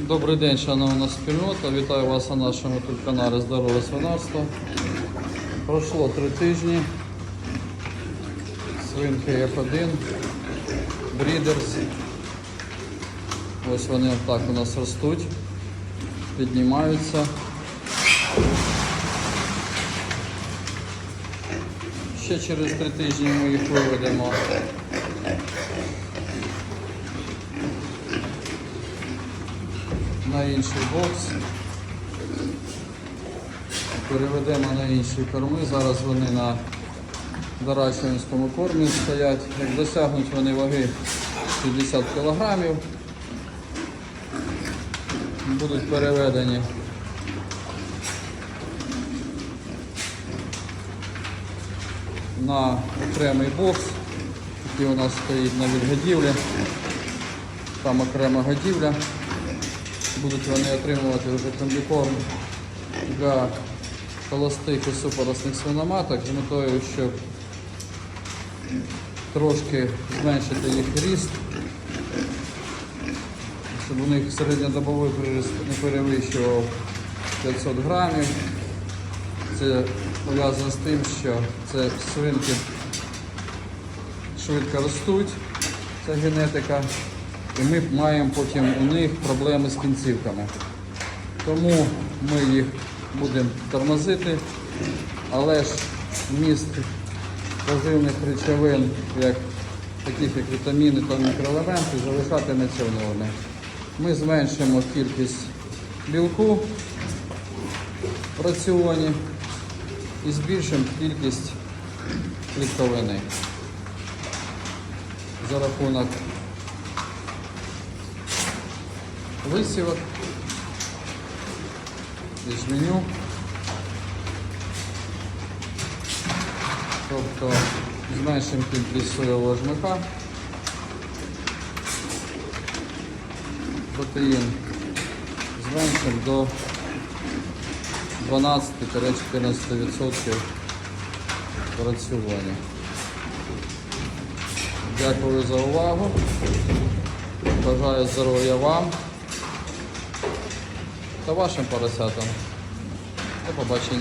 Добрий день, шановна спільнота. Вітаю вас на нашому тут каналі Здорове свинарство. Пройшло три тижні. Свинки F1, Брідерс. Ось вони так у нас ростуть, піднімаються. Ще через три тижні ми їх виведемо на інший бокс. Переведемо на інші корми. Зараз вони на дарачинському кормі стоять. Як досягнуть вони ваги 50 кг, будуть переведені на окремий бокс, який у нас стоїть на відгодівлі. Там окрема годівля. Будуть вони отримувати вже комбікорм для холостих і супоросних свиноматок з метою, щоб трошки зменшити їх ріст, щоб у них середньодобовий приріст не перевищував 500 грамів. Це пов'язано з тим, що це свинки швидко ростуть, це генетика, і ми маємо потім у них проблеми з кінцівками. Тому ми їх будемо тормозити, але ж вміст поживних речовин, як таких як вітаміни та мікроелементи, залишатиметься в нормі. Ми зменшимо кількість білку в раціоні і збільшимо кількість клітковини за рахунок висівок, ячменю. Тобто зменшимо кількість соєвого жмика, протеїн зменшимо до 12-14% в раціоні. Дякую за увагу. Бажаю здоров'я вам вашим поросятам. До побачення.